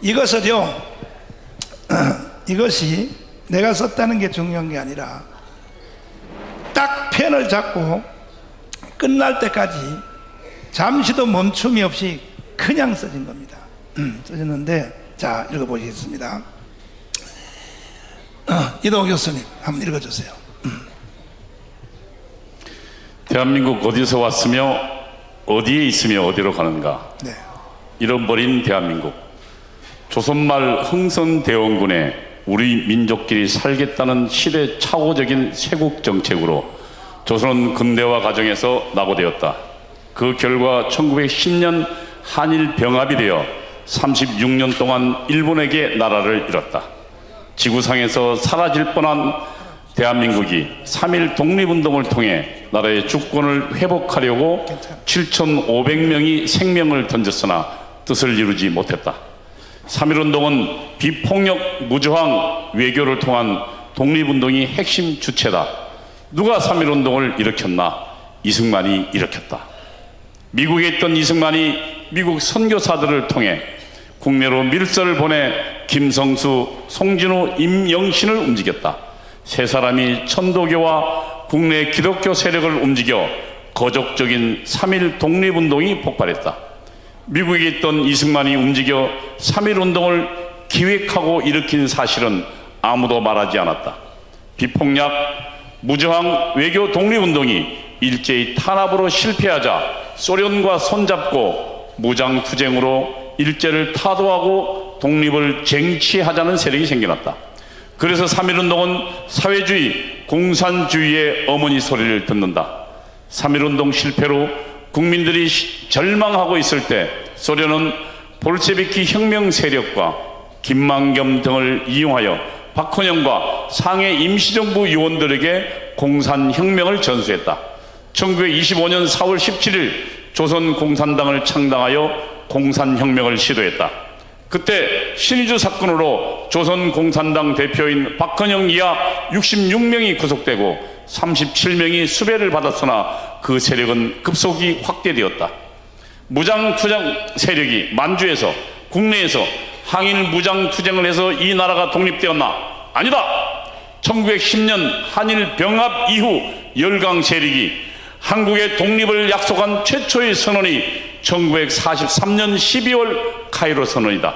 이것을요, 이것이 내가 썼다는 게 중요한 게 아니라 딱 펜을 잡고 끝날 때까지 잠시도 멈춤이 없이 그냥 써진 겁니다. 음, 써졌는데 자 읽어보시겠습니다. 어, 이동 교수님 한번 읽어주세요. 대한민국 어디서 왔으며 어디에 있으며 어디로 가는가 네, 잃어버린 대한민국 조선말 흥선대원군의 우리 민족끼리 살겠다는 시대 착오적인 세국 정책으로 조선은 근대화 과정에서 낙오되었다. 그 결과 1910년 한일 병합이 되어 36년 동안 일본에게 나라를 잃었다. 지구상에서 사라질 뻔한 대한민국이 3일 독립운동을 통해 나라의 주권을 회복하려고 7,500명이 생명을 던졌으나 뜻을 이루지 못했다. 3.1운동은 비폭력 무저항 외교를 통한 독립운동이 핵심 주체다. 누가 3.1운동을 일으켰나? 이승만이 일으켰다. 미국에 있던 이승만이 미국 선교사들을 통해 국내로 밀서를 보내 김성수, 송진우, 임영신을 움직였다. 세 사람이 천도교와 국내 기독교 세력을 움직여 거적적인 3.1 독립운동이 폭발했다. 미국에 있던 이승만이 움직여 3.1 운동을 기획하고 일으킨 사실은 아무도 말하지 않았다. 비폭력, 무저항 외교 독립운동이 일제히 탄압으로 실패하자 소련과 손잡고 무장투쟁으로 일제를 타도하고 독립을 쟁취하자는 세력이 생겨났다. 그래서 3.1운동은 사회주의, 공산주의의 어머니 소리를 듣는다. 3.1운동 실패로 국민들이 시- 절망하고 있을 때 소련은 볼셰비키 혁명 세력과 김만겸 등을 이용하여 박헌영과 상해 임시정부 요원들에게 공산혁명을 전수했다. 1925년 4월 17일 조선공산당을 창당하여 공산혁명을 시도했다. 그때 신의주 사건으로 조선공산당 대표인 박헌영 이하 66명이 구속되고 37명이 수배를 받았으나 그 세력은 급속히 확대되었다. 무장 투쟁 세력이 만주에서 국내에서 항일 무장 투쟁을 해서 이 나라가 독립되었나? 아니다! 1910년 한일 병합 이후 열강 세력이 한국의 독립을 약속한 최초의 선언이 1943년 12월 카이로 선언이다.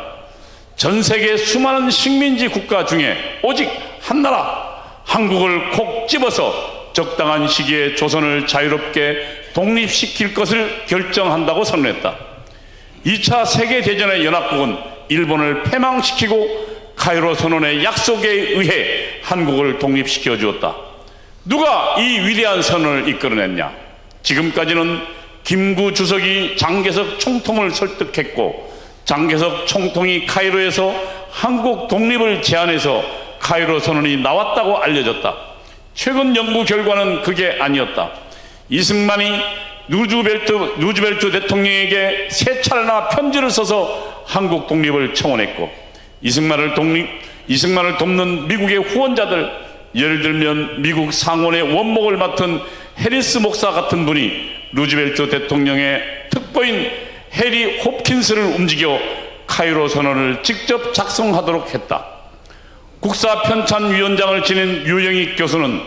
전 세계 수많은 식민지 국가 중에 오직 한 나라 한국을 콕 집어서 적당한 시기에 조선을 자유롭게 독립시킬 것을 결정한다고 선언했다. 2차 세계대전의 연합국은 일본을 패망시키고 카이로 선언의 약속에 의해 한국을 독립시켜 주었다. 누가 이 위대한 선언을 이끌어냈냐? 지금까지는 김구 주석이 장개석 총통을 설득했고 장개석 총통이 카이로에서 한국 독립을 제안해서 카이로 선언이 나왔다고 알려졌다. 최근 연구 결과는 그게 아니었다. 이승만이 누즈벨트, 누즈벨트 대통령에게 세 차례나 편지를 써서 한국 독립을 청원했고 이승만을 독립, 이승만을 돕는 미국의 후원자들 예를 들면 미국 상원의 원목을 맡은 해리스 목사 같은 분이 루즈벨트 대통령의 특보인 해리 홉킨스를 움직여 카이로 선언을 직접 작성하도록 했다. 국사 편찬 위원장을 지낸 유영익 교수는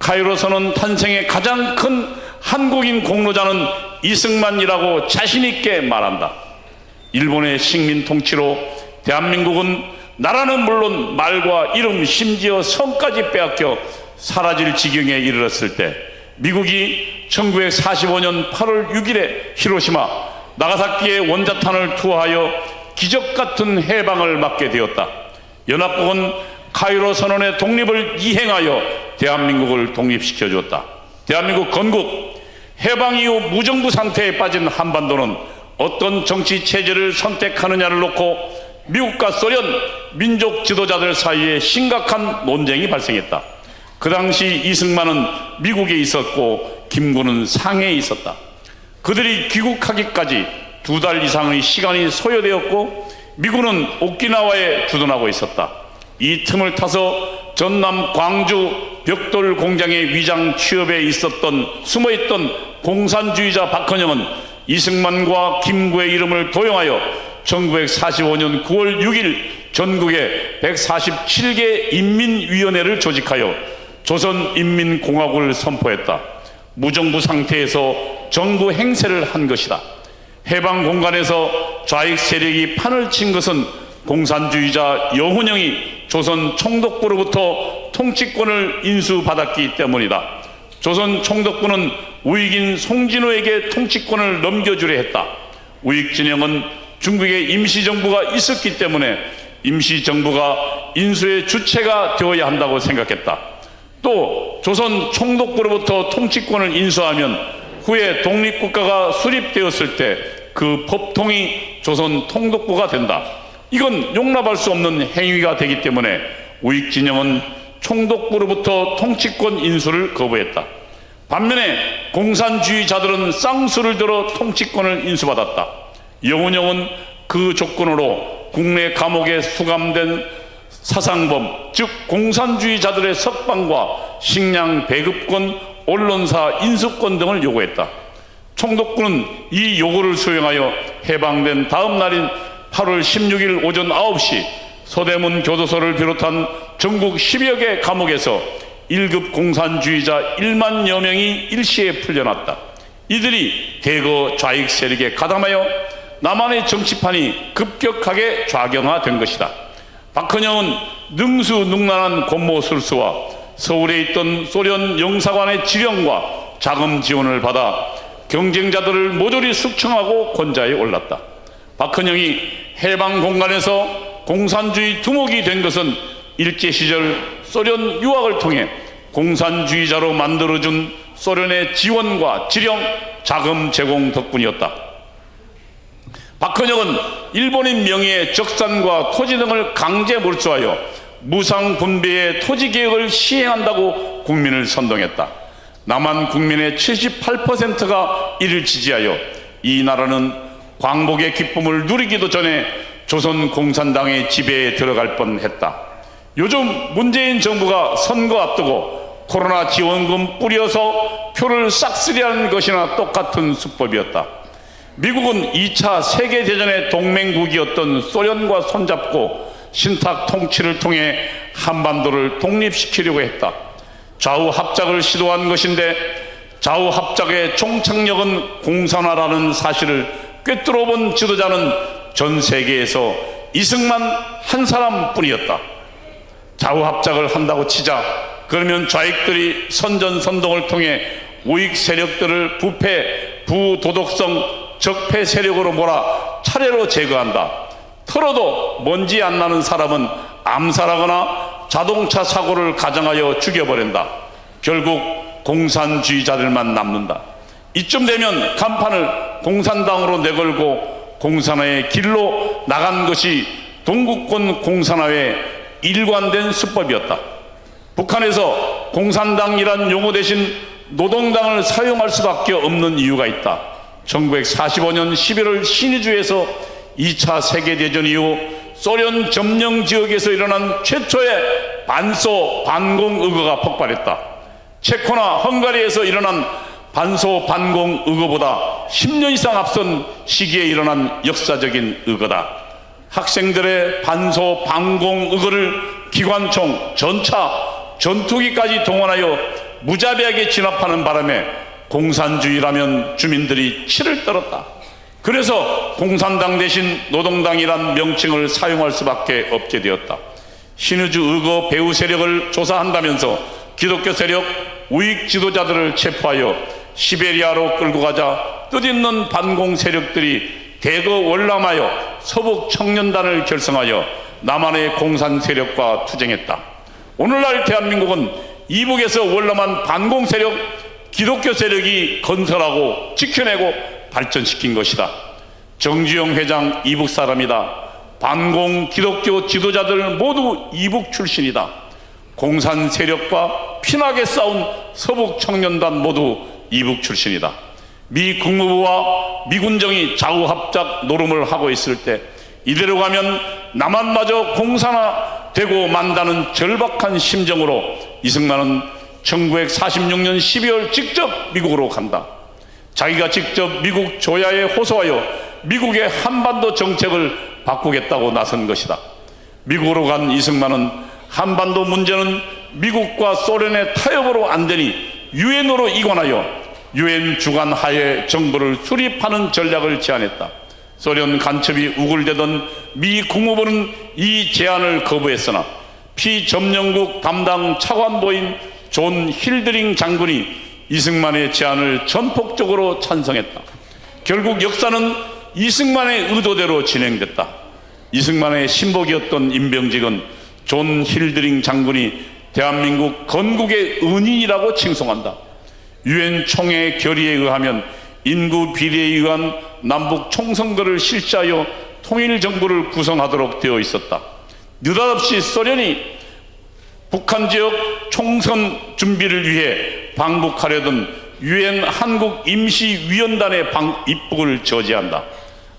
카이로 선언 탄생의 가장 큰 한국인 공로자는 이승만이라고 자신 있게 말한다. 일본의 식민 통치로 대한민국은 나라는 물론 말과 이름 심지어 성까지 빼앗겨 사라질 지경에 이르렀을 때 미국이 1945년 8월 6일에 히로시마 나가사키의 원자탄을 투하하여 기적 같은 해방을 맞게 되었다. 연합국은 카이로 선언의 독립을 이행하여 대한민국을 독립시켜 주었다. 대한민국 건국 해방 이후 무정부 상태에 빠진 한반도는 어떤 정치 체제를 선택하느냐를 놓고 미국과 소련 민족 지도자들 사이에 심각한 논쟁이 발생했다. 그 당시 이승만은 미국에 있었고 김구는 상해에 있었다. 그들이 귀국하기까지 두 달 이상의 시간이 소요되었고 미군은 오키나와에 주둔하고 있었다. 이 틈을 타서 전남 광주 벽돌 공장의 위장 취업에 있었던 숨어있던 공산주의자 박헌영은 이승만과 김구의 이름을 도용하여 1945년 9월 6일 전국에 147개 인민위원회를 조직하여 조선인민공화국을 선포했다. 무정부 상태에서 정부 행세를 한 것이다. 해방 공간에서 좌익 세력이 판을 친 것은 공산주의자 여훈영이 조선 총독부로부터 통치권을 인수받았기 때문이다. 조선 총독부는 우익인 송진호에게 통치권을 넘겨주려 했다. 우익 진영은 중국에 임시정부가 있었기 때문에 임시정부가 인수의 주체가 되어야 한다고 생각했다. 또 조선 총독부로부터 통치권을 인수하면 후에 독립국가가 수립되었을 때 그 법통이 조선 통독부가 된다. 이건 용납할 수 없는 행위가 되기 때문에 우익 진영은 총독부로부터 통치권 인수를 거부했다. 반면에 공산주의자들은 쌍수를 들어 통치권을 인수받았다. 영훈영은 그 조건으로 국내 감옥에 수감된 사상범, 즉 공산주의자들의 석방과 식량 배급권, 언론사 인수권 등을 요구했다. 총독부는 이 요구를 수용하여 해방된 다음 날인 8월 16일 오전 9시 서대문 교도소를 비롯한 전국 10여 개 감옥에서 1급 공산주의자 1만여 명이 일시에 풀려났다. 이들이 대거 좌익 세력에 가담하여 남한의 정치판이 급격하게 좌경화된 것이다. 박헌영은 능수능란한 권모술수와 서울에 있던 소련 영사관의 지령과 자금 지원을 받아 경쟁자들을 모조리 숙청하고 권좌에 올랐다. 박헌영이 해방 공간에서 공산주의 두목이 된 것은 일제 시절 소련 유학을 통해 공산주의자로 만들어준 소련의 지원과 지령, 자금 제공 덕분이었다. 박헌영은 일본인 명의의 적산과 토지 등을 강제 몰수하여 무상 분배의 토지 개혁을 시행한다고 국민을 선동했다. 남한 국민의 78%가 이를 지지하여 이 나라는 광복의 기쁨을 누리기도 전에 조선 공산당의 지배에 들어갈 뻔했다. 요즘 문재인 정부가 선거 앞두고 코로나 지원금 뿌려서 표를 싹쓸이하는 것이나 똑같은 수법이었다. 미국은 2차 세계대전의 동맹국이었던 소련과 손잡고 신탁 통치를 통해 한반도를 독립시키려고 했다. 좌우 합작을 시도한 것인데 좌우 합작의 총착력은 공산화라는 사실을 꿰뚫어 본 지도자는 전 세계에서 이승만 한 사람뿐이었다. 좌우 합작을 한다고 치자 그러면 좌익들이 선전선동을 통해 우익 세력들을 부패, 부도덕성, 적폐 세력으로 몰아 차례로 제거한다. 털어도 먼지 안 나는 사람은 암살하거나 자동차 사고를 가정하여 죽여버린다. 결국 공산주의자들만 남는다. 이쯤 되면 간판을 공산당으로 내걸고 공산화의 길로 나간 것이 동구권 공산화의 일관된 수법이었다. 북한에서 공산당이란 용어 대신 노동당을 사용할 수밖에 없는 이유가 있다. 1945년 11월 신의주에서 2차 세계대전 이후 소련 점령 지역에서 일어난 최초의 반소 반공 의거가 폭발했다. 체코나 헝가리에서 일어난 반소 반공 의거보다 10년 이상 앞선 시기에 일어난 역사적인 의거다. 학생들의 반소 반공 의거를 기관총, 전차, 전투기까지 동원하여 무자비하게 진압하는 바람에 공산주의라면 주민들이 치를 떨었다. 그래서 공산당 대신 노동당이란 명칭을 사용할 수밖에 없게 되었다. 신의주 의거 배후 세력을 조사한다면서 기독교 세력 우익 지도자들을 체포하여 시베리아로 끌고 가자 뜻있는 반공 세력들이 대거 월남하여 서북 청년단을 결성하여 남한의 공산 세력과 투쟁했다. 오늘날 대한민국은 이북에서 월남한 반공 세력, 기독교 세력이 건설하고 지켜내고 발전시킨 것이다. 정주영 회장 이북 사람이다. 반공 기독교 지도자들 모두 이북 출신이다. 공산 세력과 피나게 싸운 서북 청년단 모두 이북 출신이다. 미 국무부와 미군정이 좌우합작 노름을 하고 있을 때 이대로 가면 남한마저 공산화되고 만다는 절박한 심정으로 이승만은 1946년 12월 직접 미국으로 간다. 자기가 직접 미국 조야에 호소하여 미국의 한반도 정책을 바꾸겠다고 나선 것이다. 미국으로 간 이승만은 한반도 문제는 미국과 소련의 타협으로 안 되니 유엔으로 이관하여 유엔 주관 하에 정부를 수립하는 전략을 제안했다. 소련 간첩이 우글대던 미 국무부는 이 제안을 거부했으나 피점령국 담당 차관보인 존 힐드링 장군이 이승만의 제안을 전폭적으로 찬성했다. 결국 역사는 이승만의 의도대로 진행됐다. 이승만의 신복이었던 임병직은 존 힐드링 장군이 대한민국 건국의 은인이라고 칭송한다. 유엔 총회 결의에 의하면 인구 비례에 의한 남북 총선거를 실시하여 통일 정부를 구성하도록 되어 있었다. 느닷없이 소련이 북한 지역 총선 준비를 위해 방북하려던 유엔 한국 임시위원단의 방, 입국을 저지한다.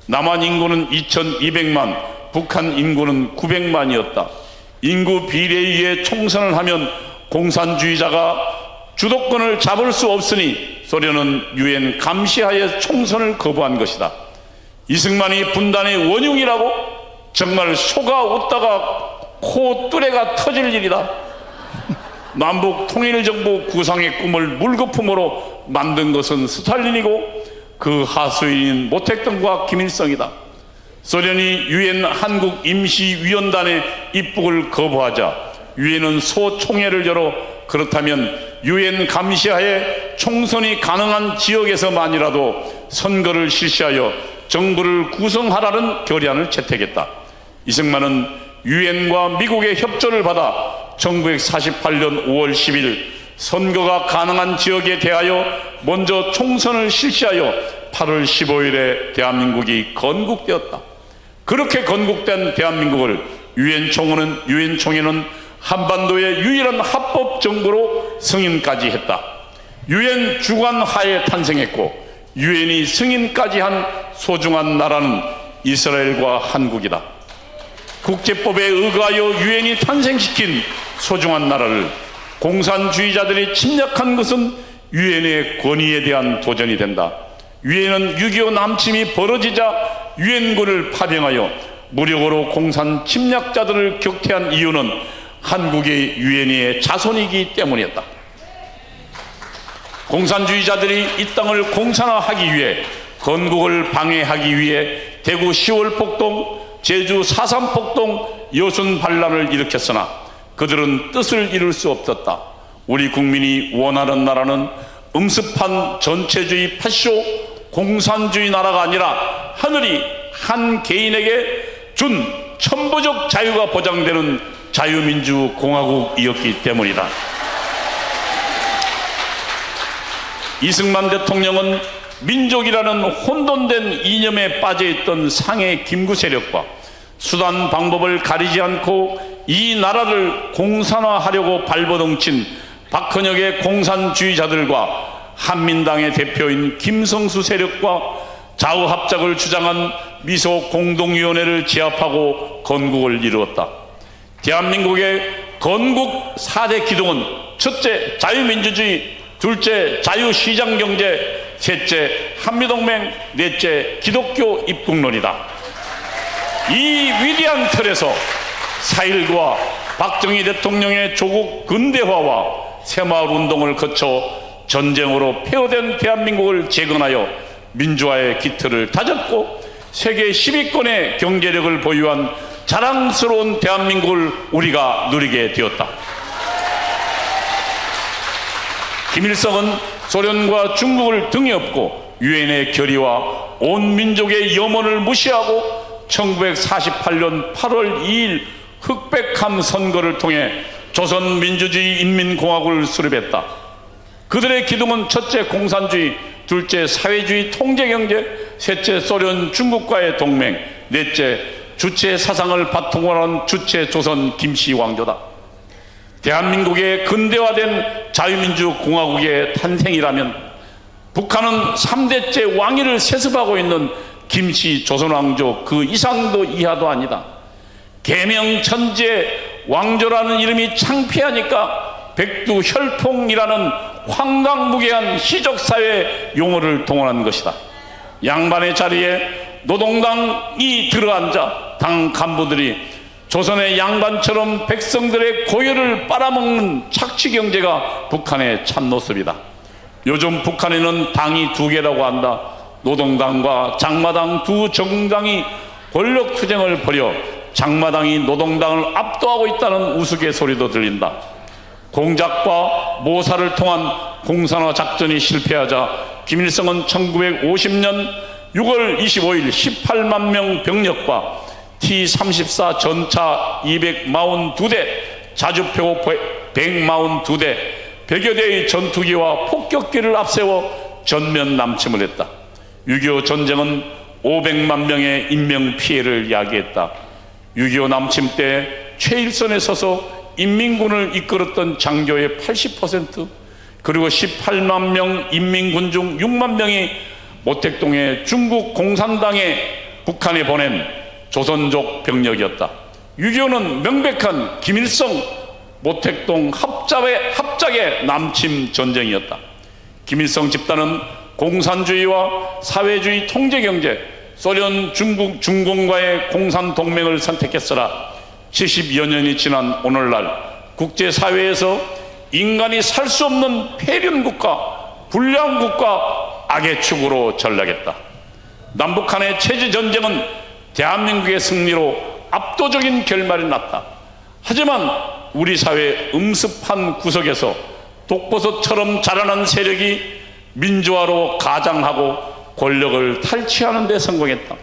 남한 인구는 2,200만, 북한 인구는 900만이었다. 인구 비례에 의해 총선을 하면 공산주의자가 주도권을 잡을 수 없으니 소련은 유엔 감시하에 총선을 거부한 것이다. 이승만이 분단의 원흉이라고 정말 소가 웃다가 코 뚜레가 터질 일이다. 남북 통일정부 구상의 꿈을 물거품으로 만든 것은 스탈린이고 그 하수인인 모택동과 김일성이다. 소련이 유엔 한국 임시위원단의 입국을 거부하자 유엔은 소총회를 열어 그렇다면 유엔 감시하에 총선이 가능한 지역에서만이라도 선거를 실시하여 정부를 구성하라는 결의안을 채택했다. 이승만은 유엔과 미국의 협조를 받아 1948년 5월 10일 선거가 가능한 지역에 대하여 먼저 총선을 실시하여 8월 15일에 대한민국이 건국되었다. 그렇게 건국된 대한민국을 유엔 총회는 유엔 총회는 한반도의 유일한 합법 정부로 승인까지 했다. 유엔 주관 하에 탄생했고 유엔이 승인까지 한 소중한 나라는 이스라엘과 한국이다. 국제법에 의거하여 유엔이 탄생시킨 소중한 나라를 공산주의자들이 침략한 것은 유엔의 권위에 대한 도전이 된다. 유엔은 6.25 남침이 벌어지자 유엔군을 파병하여 무력으로 공산 침략자들을 격퇴한 이유는 한국의 유엔의 자손이기 때문이었다. 공산주의자들이 이 땅을 공산화하기 위해 건국을 방해하기 위해 대구 10월 폭동, 제주 4.3 폭동, 여순 반란을 일으켰으나 그들은 뜻을 이룰 수 없었다. 우리 국민이 원하는 나라는 음습한 전체주의 파쇼 공산주의 나라가 아니라 하늘이 한 개인에게 준 천부적 자유가 보장되는 자유민주 공화국이었기 때문이다. 이승만 대통령은 민족이라는 혼돈된 이념에 빠져있던 상해 김구 세력과 수단 방법을 가리지 않고 이 나라를 공산화하려고 발버둥친 박헌혁의 공산주의자들과 한민당의 대표인 김성수 세력과 좌우 합작을 주장한 미소 공동위원회를 제압하고 건국을 이루었다. 대한민국의 건국 4대 기둥은 첫째 자유민주주의, 둘째 자유시장경제, 셋째 한미동맹, 넷째 기독교 입국론이다. 이 위대한 틀에서 4.19와 박정희 대통령의 조국 근대화와 새마을 운동을 거쳐 전쟁으로 폐허된 대한민국을 재건하여 민주화의 기틀을 다졌고 세계 10위권의 경제력을 보유한 자랑스러운 대한민국을 우리가 누리게 되었다. 김일성은 소련과 중국을 등에 업고 유엔의 결의와 온 민족의 염원을 무시하고 1948년 8월 2일 흑백함 선거를 통해 조선민주주의 인민공화국을 수립했다. 그들의 기둥은 첫째 공산주의, 둘째 사회주의 통제 경제, 셋째 소련 중국과의 동맹, 넷째 주체 사상을 바탕으로 한 주체 조선 김씨 왕조다. 대한민국의 근대화된 자유민주 공화국의 탄생이라면 북한은 3대째 왕위를 세습하고 있는 김씨 조선왕조 그 이상도 이하도 아니다. 개명천재 왕조라는 이름이 창피하니까 백두혈통이라는 황당무계한 시적사회 용어를 동원한 것이다. 양반의 자리에 노동당이 들어앉아 당 간부들이 조선의 양반처럼 백성들의 고열을 빨아먹는 착취 경제가 북한의 참모습이다. 요즘 북한에는 당이 두 개라고 한다. 노동당과 장마당 두 정당이 권력 투쟁을 벌여 장마당이 노동당을 압도하고 있다는 우스갯소리도 들린다. 공작과 모사를 통한 공산화 작전이 실패하자 김일성은 1950년 6월 25일 18만 명 병력과 T-34 전차 242대, 자주표 142대, 100여 대의 전투기와 폭격기를 앞세워 전면 남침을 했다. 6.25 전쟁은 500만 명의 인명 피해를 야기했다. 6.25 남침 때 최일선에 서서 인민군을 이끌었던 장교의 80% 그리고 18만 명 인민군 중 6만 명이 모택동의 중국 공산당에 북한에 보낸 조선족 병력이었다. 6.25는 명백한 김일성 모택동 합작의, 합작의 남침 전쟁이었다. 김일성 집단은 공산주의와 사회주의 통제경제, 소련, 중국, 중공과의 공산 동맹을 선택했으나 70여 년이 지난 오늘날 국제사회에서 인간이 살 수 없는 폐륜국가, 불량국가, 악의 축으로 전락했다. 남북한의 체제 전쟁은 대한민국의 승리로 압도적인 결말이 났다. 하지만 우리 사회 음습한 구석에서 독버섯처럼 자라난 세력이 민주화로 가장하고 권력을 탈취하는 데 성공했다.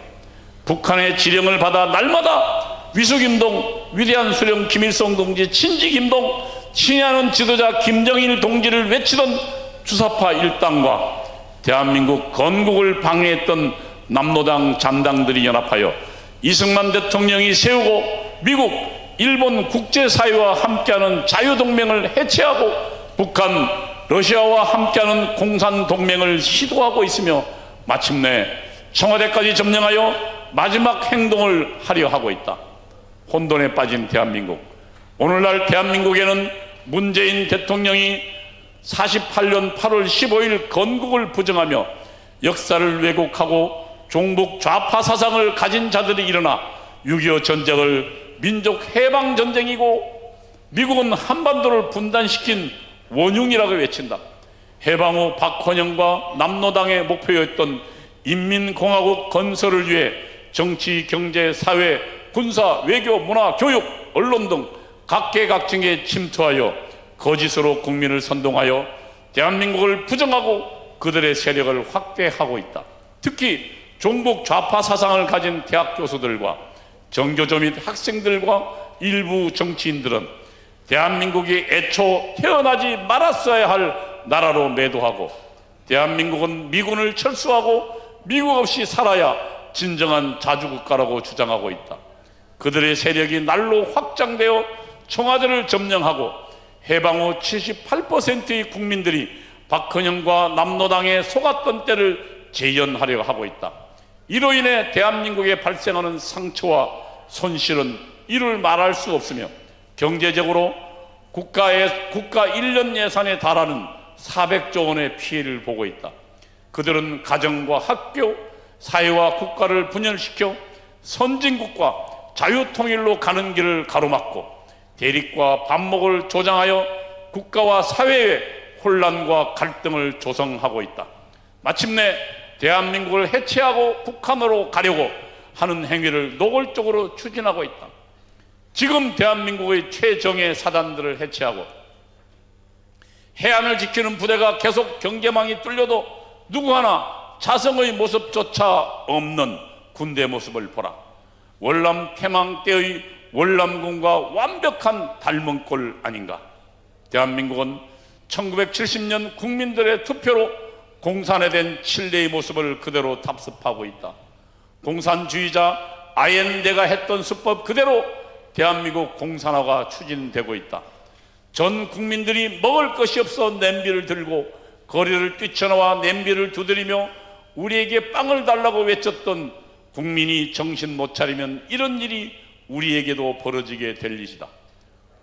북한의 지령을 받아 날마다 위수김동, 위대한 수령 김일성 동지, 친지 김동, 친애하는 지도자 김정일 동지를 외치던 주사파 일당과 대한민국 건국을 방해했던 남노당 잔당들이 연합하여 이승만 대통령이 세우고 미국, 일본 국제사회와 함께하는 자유동맹을 해체하고 북한, 러시아와 함께하는 공산동맹을 시도하고 있으며 마침내 청와대까지 점령하여 마지막 행동을 하려 하고 있다. 혼돈에 빠진 대한민국. 오늘날 대한민국에는 문재인 대통령이 48년 8월 15일 건국을 부정하며 역사를 왜곡하고 종북 좌파 사상을 가진 자들이 일어나 6.25 전쟁을 민족 해방 전쟁이고 미국은 한반도를 분단시킨 원흉이라고 외친다. 해방 후 박헌영과 남노당의 목표였던 인민공화국 건설을 위해 정치, 경제, 사회, 군사, 외교, 문화, 교육, 언론 등 각계각층에 침투하여 거짓으로 국민을 선동하여 대한민국을 부정하고 그들의 세력을 확대하고 있다. 특히 종북 좌파 사상을 가진 대학 교수들과 정교조 및 학생들과 일부 정치인들은 대한민국이 애초 태어나지 말았어야 할 나라로 매도하고 대한민국은 미군을 철수하고 미국 없이 살아야 진정한 자주국가라고 주장하고 있다. 그들의 세력이 날로 확장되어 청와대를 점령하고 해방 후 78%의 국민들이 박헌영과 남노당에 속았던 때를 재현하려 하고 있다. 이로 인해 대한민국에 발생하는 상처와 손실은 이를 말할 수 없으며 경제적으로 국가의 국가 1년 예산에 달하는 400조 원의 피해를 보고 있다. 그들은 가정과 학교, 사회와 국가를 분열시켜 선진국과 자유통일로 가는 길을 가로막고 대립과 반목을 조장하여 국가와 사회의 혼란과 갈등을 조성하고 있다. 마침내 대한민국을 해체하고 북한으로 가려고 하는 행위를 노골적으로 추진하고 있다. 지금 대한민국의 최정예 사단들을 해체하고 해안을 지키는 부대가 계속 경계망이 뚫려도 누구 하나 자성의 모습조차 없는 군대 모습을 보라. 월남 태망 때의 월남군과 완벽한 닮은 꼴 아닌가. 대한민국은 1970년 국민들의 투표로 공산에 된 칠레의 모습을 그대로 답습하고 있다. 공산주의자 아엔데가 했던 수법 그대로 대한민국 공산화가 추진되고 있다. 전 국민들이 먹을 것이 없어 냄비를 들고 거리를 뛰쳐나와 냄비를 두드리며 우리에게 빵을 달라고 외쳤던 국민이 정신 못 차리면 이런 일이 우리에게도 벌어지게 될 일이다.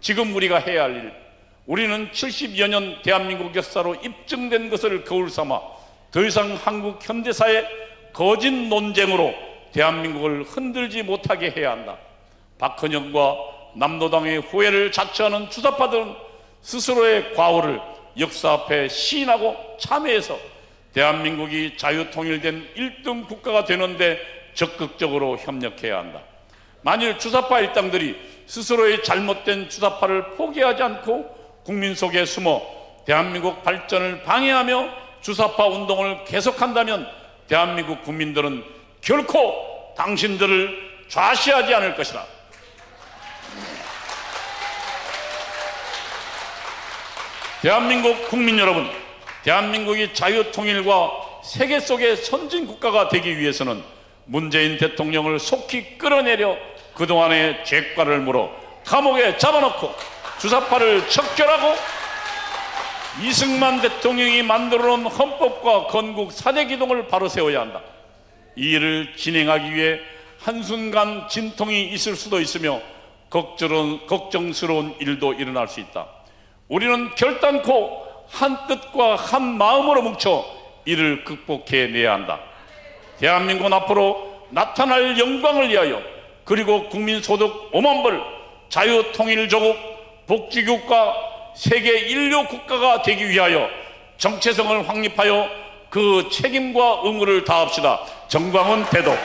지금 우리가 해야 할 일, 우리는 70여 년 대한민국 역사로 입증된 것을 거울 삼아 더 이상 한국 현대사의 거짓 논쟁으로 대한민국을 흔들지 못하게 해야 한다. 박헌영과 남노당의 후회를 자처하는 주사파들은 스스로의 과오를 역사 앞에 시인하고 참회해서 대한민국이 자유통일된 1등 국가가 되는데 적극적으로 협력해야 한다. 만일 주사파 일당들이 스스로의 잘못된 주사파를 포기하지 않고 국민 속에 숨어 대한민국 발전을 방해하며 주사파 운동을 계속한다면 대한민국 국민들은 결코 당신들을 좌시하지 않을 것이다. 대한민국 국민 여러분, 대한민국이 자유통일과 세계 속의 선진 국가가 되기 위해서는 문재인 대통령을 속히 끌어내려 그동안의 죄과를 물어 감옥에 잡아놓고 주사파를 척결하고 이승만 대통령이 만들어 놓은 헌법과 건국 사대 기동을 바로 세워야 한다. 이 일을 진행하기 위해 한순간 진통이 있을 수도 있으며 걱정스러운, 걱정스러운 일도 일어날 수 있다. 우리는 결단코 한 뜻과 한 마음으로 뭉쳐 이를 극복해내야 한다. 대한민국은 앞으로 나타날 영광을 위하여 그리고 국민소득 5만 불, 자유통일조국, 복지국가, 세계 인류 국가가 되기 위하여 정체성을 확립하여 그 책임과 의무를 다합시다. 정광훈 대독.